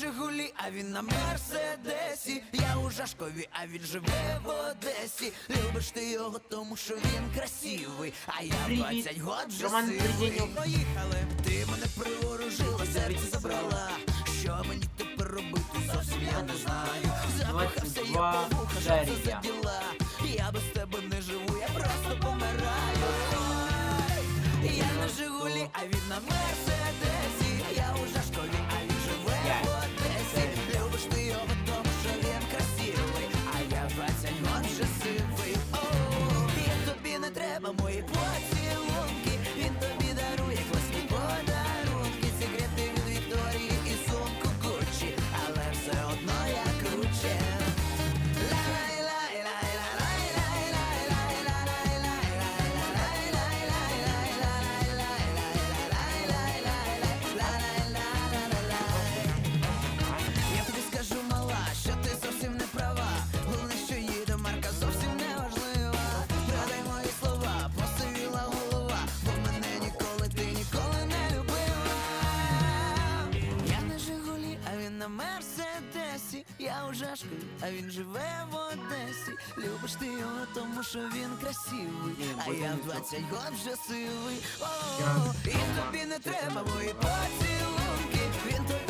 Жигулі, а він на Мерседесі. Я у Жашкові, а він живе в Одесі. Любиш ти його, тому що він красивий. А я Привіт. 20 год вже сивий. Поїхали, ти мене приворожила, серце забрала. Що мені тепер робити, зовсім я не знаю. Запахався я 22 по вуха, що це за діла. Мерседесі. Я у жашку, а він живе в Одесі. Любиш ти його, тому що він красивий. А я в 20 год вже сивий. О, і тобі не треба мої поцілунки. Він тобі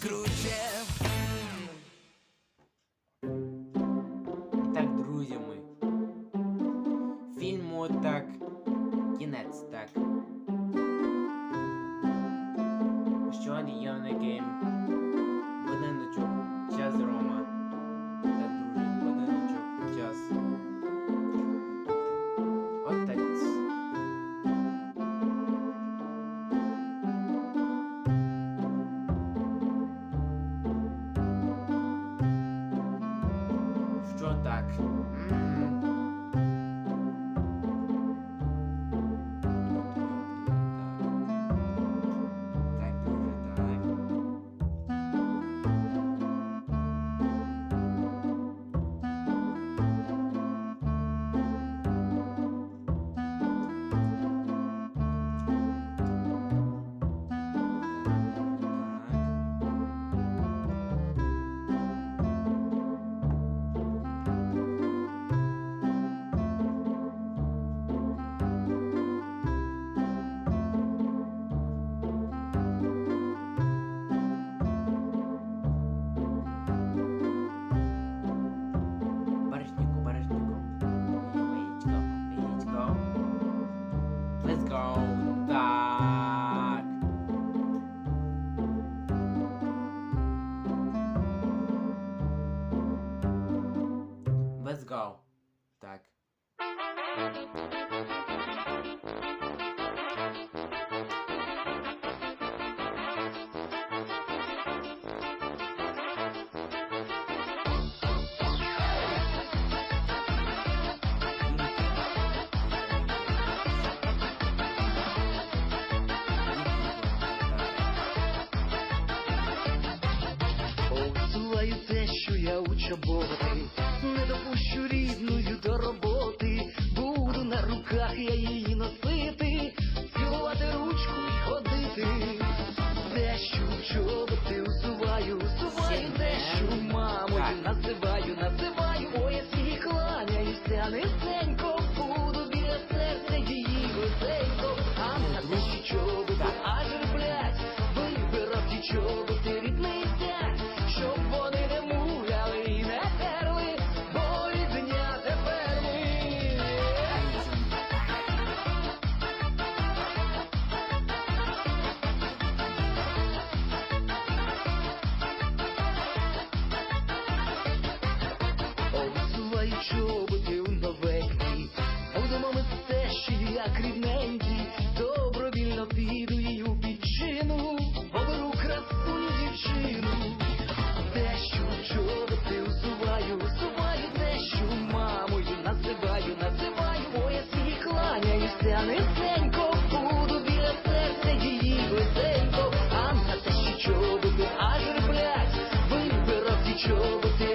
круче. Так, друзі мої. Фільму так. Кінець так. Що є гейм? Що так? М. go. Так. Посилаю те, що я у чоботи, Рисенько буду біля серця її весенько, Анна та ще чоботи, аж реплять, вибирав ті чоботи.